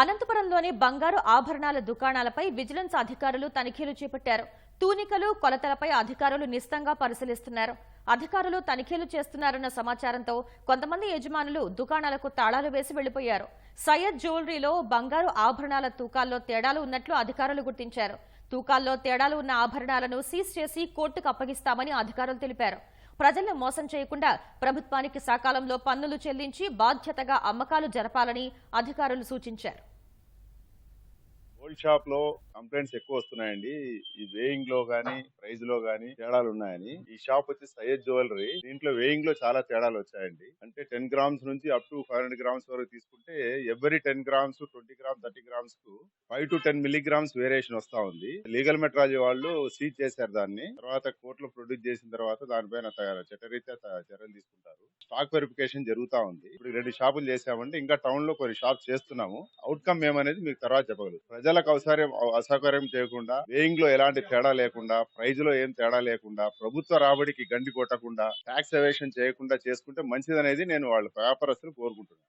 అనంతపురంలోని బంగారు ఆభరణాల దుకాణాలపై విజిలెన్స్ అధికారులు తనిఖీలు చేపట్టారు. తూనికలు కొలతలపై అధికారులు నిస్తంగా పరిశీలిస్తున్నారు. అధికారులు తనిఖీలు చేస్తున్నారన్న సమాచారంతో కొంతమంది యజమానులు దుకాణాలకు తాళాలు వేసి వెళ్ళిపోయారు సయ్యద్ జ్యువెలరీలో బంగారు ఆభరణాల తూకాల్లో తేడాలు ఉన్నట్లు అధికారులు గుర్తించారు. తూకాల్లో తేడాలు ఉన్న ఆభరణాలను సీజ్ చేసి కోర్టుకు అప్పగిస్తామని అధికారులు తెలిపారు. ప్రజలను మోసం చేయకుండా ప్రభుత్వానికి సకాలంలో పన్నులు చెల్లించి బాధ్యతగా అమ్మకాలు జరపాలని అధికారులు సూచించారు. గోల్డ్ షాప్లో కంప్లైంట్స్ ఎక్కువ వస్తున్నాయండి. ఈ వేయింగ్లో గానీ ప్రైజ్లో గానీ తేడాలు ఉన్నాయని. ఈ షాప్ వచ్చి సయ్యద్ జ్యువెలరీ. దీంట్లో వేయింగ్లో చాలా తేడాలు వచ్చాయండి. అంటే టెన్ గ్రామ్స్ నుంచి up to five hundred grams వరకు తీసుకుంటే every ten grams twenty grams thirty గ్రామ్స్కు five to ten milligrams variation వస్తా ఉంది. లీగల్ మెట్రాలజీ వాళ్ళు సీజ్ చేశారు దాన్ని. తర్వాత కోర్టులో ప్రొడ్యూస్ చేసిన తర్వాత దానిపైన చట్టరీత్యా చర్యలు తీసుకుంటారు. స్టాక్ వెరిఫికేషన్ జరుగుతా ఉంది. ఇప్పుడు రెండు షాపులు చేసామంటే ఇంకా టౌన్లో కొన్ని షాప్స్ చేస్తున్నాము. అవుట్కమ్ ఏమనేది మీకు తర్వాత చెప్పగలరు ప్రజలకు అవసరం అసౌకర్యం చేయకుండా వేయింగ్లో ఎలాంటి తేడా లేకుండా ప్రైజ్లో ఏం తేడా లేకుండా ప్రభుత్వ రాబడికి గండి కొట్టకుండా ట్యాక్స్ ఎవేషన్ చేయకుండా చేసుకుంటే మంచిదనేది నేను వాళ్ళ వ్యాపారస్తులు కోరుకుంటున్నాను.